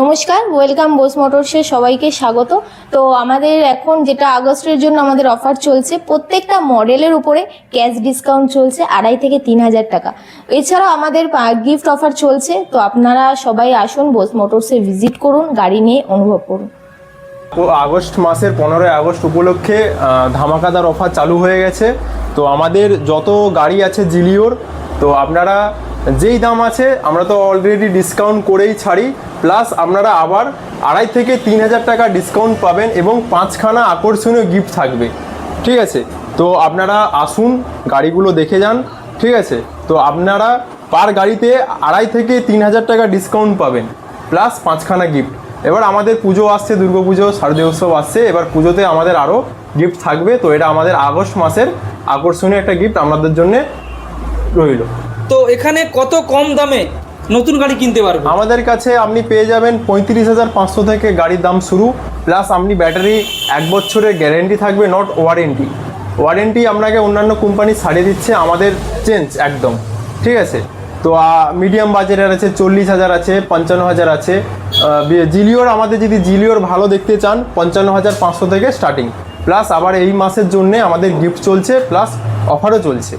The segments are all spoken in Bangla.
নমস্কার ওয়েলকাম বোস মোটরসে সবাইকে স্বাগত। তো আমাদের এখন যেটা আগস্টের জন্য আমাদের অফার চলছে, প্রত্যেকটা মডেলের উপরে ক্যাশ ডিসকাউন্ট চলছে আড়াই থেকে তিন হাজার টাকা। এছাড়াও আমাদের গিফট অফার চলছে, তো আপনারা সবাই আসুন বোস মোটরসে ভিজিট করুন, গাড়ি নিয়ে অনুভব করুন। ও আগস্ট মাসের পনেরোই আগস্ট উপলক্ষে ধামাকাদার অফার চালু হয়ে গেছে। তো আমাদের যত গাড়ি আছে জিলিওর তো আপনারা যেই দাম আছে, আমরা তো অলরেডি ডিসকাউন্ট করেই ছাড়ি প্লাস আপনারা আবার আড়াই থেকে তিন হাজার টাকা ডিসকাউন্ট পাবেন এবং পাঁচখানা আকর্ষণীয় গিফট থাকবে, ঠিক আছে? তো আপনারা আসুন, গাড়িগুলো দেখে যান, ঠিক আছে? তো আপনারা পার গাড়িতে আড়াই থেকে তিন হাজার টাকা ডিসকাউন্ট পাবেন প্লাস পাঁচখানা গিফট এবার আমাদের পুজো আসছে দুর্গাপুজো শারদীয় উৎসব আসছে, এবার পুজোতে আমাদের আরও গিফট থাকবে, তো এটা আমাদের আগস্ট মাসের আকর্ষণীয় একটা গিফট আমাদের জন্য রইল। তো এখানে কত কম দামে নতুন গাড়ি কিনতে পারব? আমাদের কাছে আপনি পেয়ে যাবেন পঁয়ত্রিশ হাজার পাঁচশো থেকে গাড়ির দাম শুরু, প্লাস আপনি ব্যাটারি এক বছরের গ্যারেন্টি থাকবে নট ওয়ারেন্টি ওয়ারেন্টি আপনাকে অন্যান্য কোম্পানি ছাড়িয়ে দিচ্ছে, আমাদের চেঞ্জ একদম, ঠিক আছে? তো মিডিয়াম বাজেটের আছে, চল্লিশ হাজার আছে, পঞ্চান্ন হাজার আছে। জিলিওর আমাদের যদি জিলিওর ভালো দেখতে চান, পঞ্চান্ন হাজার পাঁচশো থেকে স্টার্টিং প্লাস আবার এই মাসের জন্য আমাদের গিফট চলছে, প্লাস অফারও চলছে।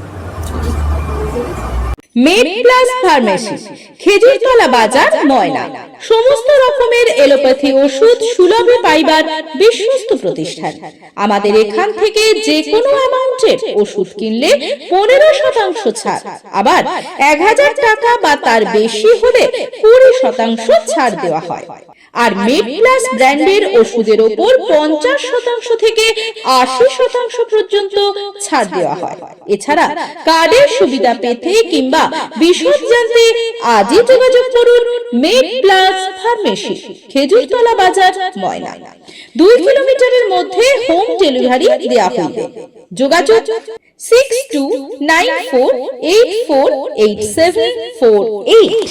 মেড প্লাস ফার্মেসি খেজুরতলা বাজার ময়না। সমস্ত রকমের এলোপ্যাথি ওষুধ সুলভে পাইবার বিশ্বস্ত প্রতিষ্ঠান। আমাদের এখান থেকে যে কোনো অ্যামাউন্টের ওষুধ কিনলে পনেরো শতাংশ ছাড়। আবার এক হাজার টাকা বা তার বেশি হলে কুড়ি শতাংশ ছাড় দেওয়া হয়। আর মেড প্লাস ব্র্যান্ডের ওষুধের ওপর পঞ্চাশ শতাংশ থেকে আশি শতাংশ পর্যন্ত ছাড় দেওয়া হয়। এছাড়া কার্ডের সুবিধা পেতে কিংবা বিশদ জানতে আজই যোগাযোগ করুন মেড প্লাস ফার্মেসি খেজুরতলা বাজার, ময়না। দুই কিলোমিটারের মধ্যে হোম ডেলিভারি দেওয়া হইবে। যোগাযোগ six two nine four eight four eight seven four eight